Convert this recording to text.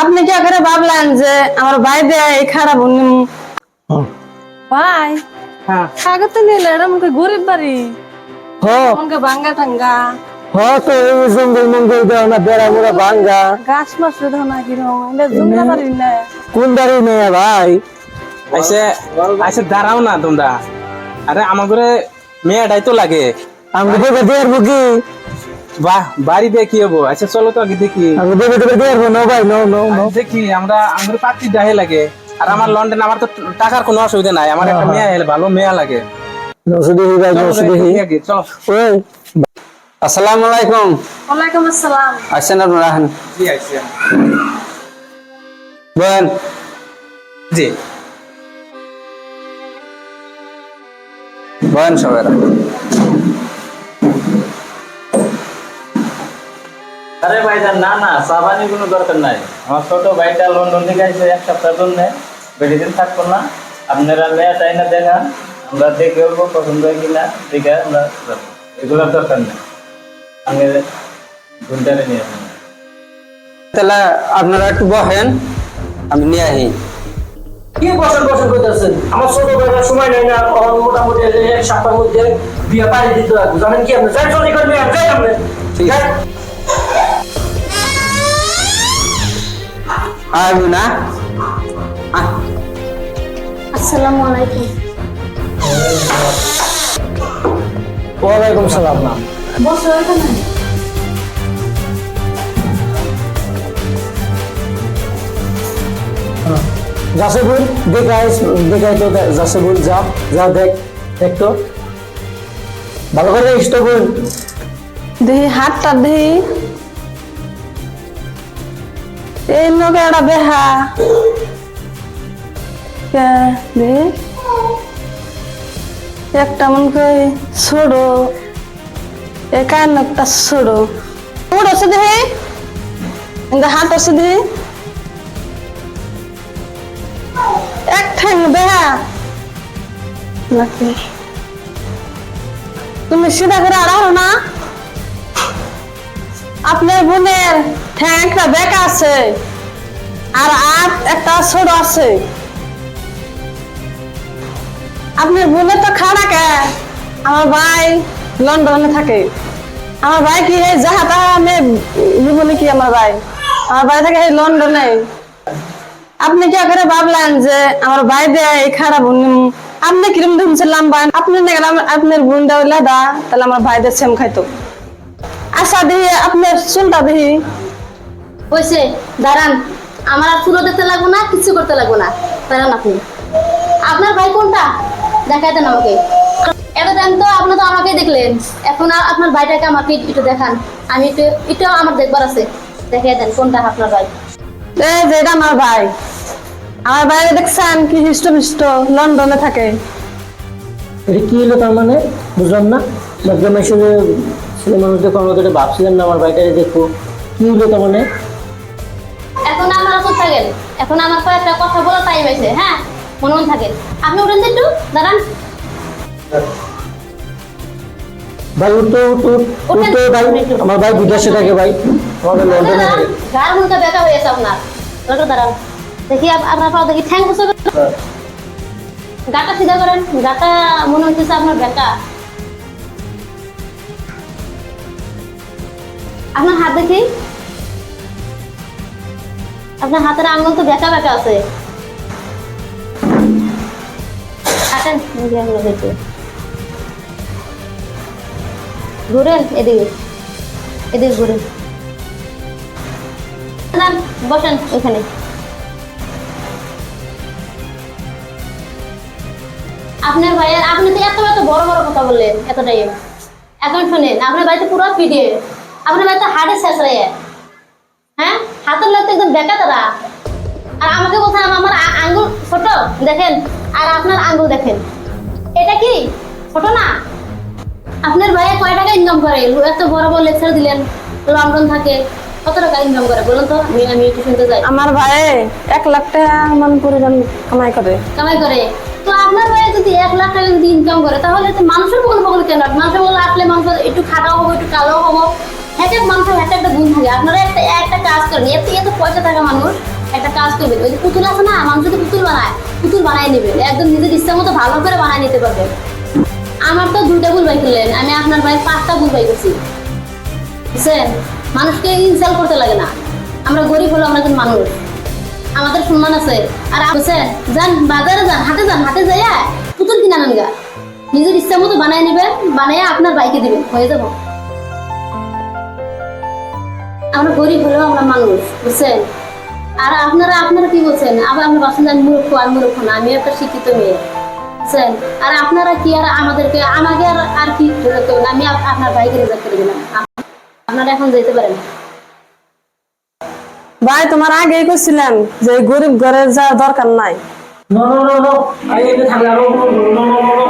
আপনি কি করে ভাবলেন যে আমার ভাই দেয় এই খারাপ উনি ভাই? হ্যাঁ। কাগজ তো নিলে আমাকে গরিব বাড়ি। হো আমাকে ভাঙ্গা টাঙ্গা। দাঁড়াও না তোমরা। আরে ঘরে মেয়েটাই তো লাগে। বাহ বাড়ি দিয়ে কি হব আচ্ছা চলো তো আগে দেখি। আমি দেবে দেবে দিয়ে নো ভাই নো নো নো দেখি আমরা আমার পাত্রী ডাহে লাগে। আর আমার লন্ডন আমার তো টাকার কোনো অসুবিধা নাই। আমার একটা মেয়ে এলে ভালো মেয়ে লাগে। আসসালামু আলাইকুম। ওয়ালাইকুম আসসালাম। আসেন আপনারা আহেন জি আইসি বলেন। জি। বলেন সবাই। আরে ভাইজান না না সাবানি কোনো দরকার নাই। আমার ছোট ভাইটা লন্ডন থেকে আসছে এক সপ্তাহ জন্য। বেশি দিন থাকব না। আপনারা মেয়ে চাই না দেখান। আমরা দেখে উঠবো পছন্দ হয় কিনা দেখে আমরা। এগুলোর দরকার নেই। আমি ঘুমটারে নিয়ে আসেন তাহলে আপনারা একটু বহেন আমি নিয়ে আহি কি বছর বছর করতেছেন আমার ছোট ভাইরা সময় নেই না মোটামুটি এক সপ্তাহের মধ্যে বিয়ে পাড়ি দিতে লাগবে জানেন কি আপনি? যাই চলি করবে যাই আপনি। ঠিক আছে। আসব না আহ, আসসালামু আলাইকুম ওয়ালাইকুম সালাম বসো এখানে। জাসেবুল দেখাই দেখাই তো জাসেবুল যাও যাও দেখ দেখ তো। ভালো করে বোন দেহি হাতটা দেহি। এই নগে একটা বেহা একটা মন কই ছোড়ো একান একটা ছোড়ো উড় আছে দেহি কিন্তু হাত আছে দেহি এক ঠ্যাং বেহা তুমি সিধা করে আড়াও না আপনার বোনের ঠ্যাং একটা আছে আর আট একটা ছোট আছে। আপনার বোনের তো খাড়া কে? আমার ভাই লন্ডনে থাকে। আমার ভাই কি এই যাহা তাহা আমি নিব নাকি আমার ভাই? আমার ভাই থাকে এই লন্ডনে। আপনি কি করে ভাবলেন যে আমার ভাই দেয় এই খারাপ আপনি কিরম ধুমছিলাম বা আপনি আপনার বোন দেওয়া লেদা, তাহলে আমার ভাইদের সেম খাইতো। আশা দিহি আপনার চুলটা দিহি হয়েছে দাঁড়ান। আমার আর ফুলো দিতে লাগবো না কিছু করতে লাগবো না। দাঁড়ান আপনি। আপনার ভাই কোনটা? দেখাই দেন আমাকে। এত টাইম তো আপনি তো আমাকেই দেখলেন। এখন আপনার ভাইটাকে আমাকে একটু দেখান। আমি একটু এটাও আমার দেখবার আছে। দেখাই দেন কোনটা আপনার ভাই। এই যে এটা আমার ভাই। আমার ভাই দেখছেন কি হিষ্ট মিষ্ট লন্ডনে থাকে। এটা কি হলো তার মানে? বুঝলাম না। মধ্যম এসে ছেলে মানুষ দেখো যখন আমাদের ভাবছিলেন না আমার বাইটারে দেখব কি হলো তার মানে? এখন আমার চুপ থাকেন এখন আমার কয়েকটা কথা বলার টাইম আছে হ্যাঁ? মনে মনে থাকেন। আপনি উঠেন তো একটু দাঁড়ান। ভাই উঠতো উঠতো উঠতো ভাই। আমার ভাই বিদেশে থাকে ভাই। আমাদের লন্ডনে থাকে। গার মুখটা ব্যথা হয়েছে আপনার। একটু দাঁড়ান। দেখি আপনার পাও দেখি ঠ্যাং বসে গাটা সিধা করেন। গাটা মনে হচ্ছে আপনার ব্যথা। আপনার হাত দেখি। আপনার হাতের আঙুল তো বেঁকা বেঁকা আছে। ঘুরেন এদিকে এদিকে ঘুরেন। বসেন এখানে। আপনার ভাইয়ের, আপনি তো এত এত বড় বড় কথা বললেন এত টাইম এখন শুনেন, আপনার বাড়িতে পুরো পিডিয়ে আপনার বাড়িতে হাড়ে শেষ রয়ে হ্যাঁ? হাতের লোক তো একদম বেকা তারা। আর আমাকে বলছেন আমার আঙ্গুল ছোট দেখেন। আর আপনার আঙ্গুল দেখেন। এটা কি? ছোট না? আপনার ভাইয়া কয় টাকা ইনকাম করে? এত বড় বড় লেকচার দিলেন লন্ডন থাকে। কত টাকা ইনকাম করে বলুন তো? আমি আমি একটু শুনতে চাই। আমার ভাই এক লাখ টাকা মান পরিমাণ কামাই করে। কামাই করে। তো আপনার ভাই যদি এক লাখ টাকা যদি ইনকাম করে তাহলে তো মানুষের বগল বগল কেন? মানুষের বগল আসলে মানুষ একটু খাটাও হব একটু কালো হব। এক এক মানুষের এক একটা গুণ থাকে। আপনারা একটা একটা কাজ করেন। এত এত পয়সা থাকা মানুষ একটা কাজ করবেন ওই যে পুতুল আছে না, মানুষ যদি পুতুল বানায়, পুতুল বানাই নেবেন একদম নিজের ইচ্ছা মতো ভালো করে বানাই নিতে পারবেন আমার তো দুইটা ভুল বাই আমি আপনার ভাই পাঁচটা ভুল বাই বুঝছেন? মানুষকে ইনসাল করতে লাগে না। আমরা গরিব হলো আমরা কিন্তু মানুষ। আমাদের সম্মান আছে। আর বুঝছেন? যান, বাজারে যান হাতে যান হাতে যাইয়া পুতুল কিনা নেন গা। নিজের ইচ্ছা মতো বানাই নেবেন, বানাইয়া আপনার বাইকে দিবেন। হয়ে যাব। আমরা গরিব হলেও আমরা মানুষ বুঝছেন আর আপনারা আপনারা কি বলছেন আবার আমরা বাসন আমি মূর্খ আমি মূর্খ না আমি একটা শিক্ষিত মেয়ে বুঝছেন আর আপনারা কি আর আমাদেরকে আমাকে আর আর কি রেজাল্ট করবেন আমি আপনার বাইকে রেজাল্ট করে দিলাম আপনারা এখন যেতে পারেন ভাই তোমার আগে করছিলাম যে গরিব ঘরে যাওয়ার দরকার নাই No, no, no, no. Ahí hay que dejarla. No, no, no, no,